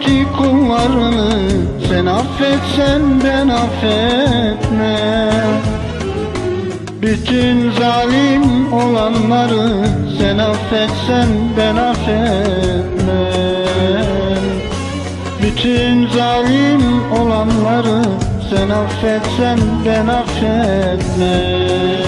ki kullarını Sen affetsen ben affetmem. Bütün zalim olanları Sen affetsen ben affetmem. Bütün zalim olanları Sen affetsen ben affetmem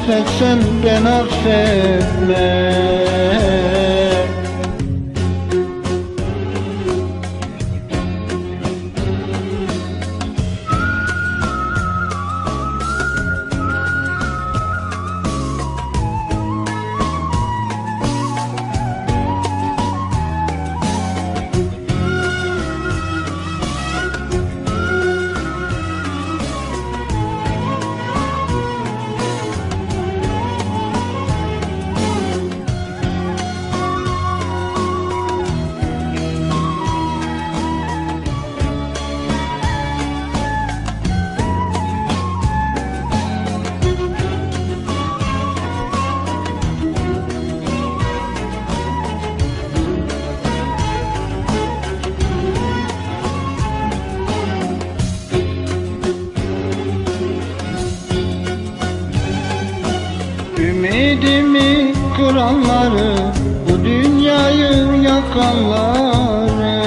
affetsen ben affetmem Ümidimi kıranları Bu dünyayı yakanları?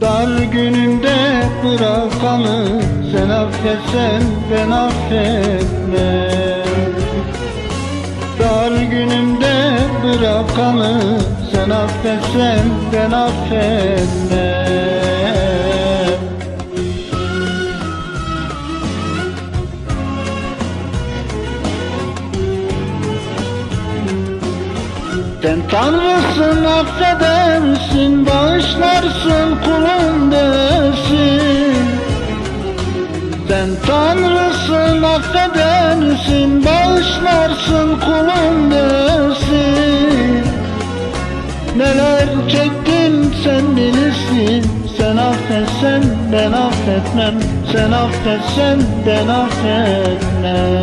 Dar günümde bırakanı Sen affetsen ben affetmem. Dar günümde bırakanı Sen affetsen ben affetmem Sen Tanrısın affedersin Bağışlarsın kulun dersin Sen Tanrısın affedersin Bağışlarsın kulun dersin Neler çektim sen bilirsin. Sen affetsen ben affetmem. Sen affetsen ben affetmem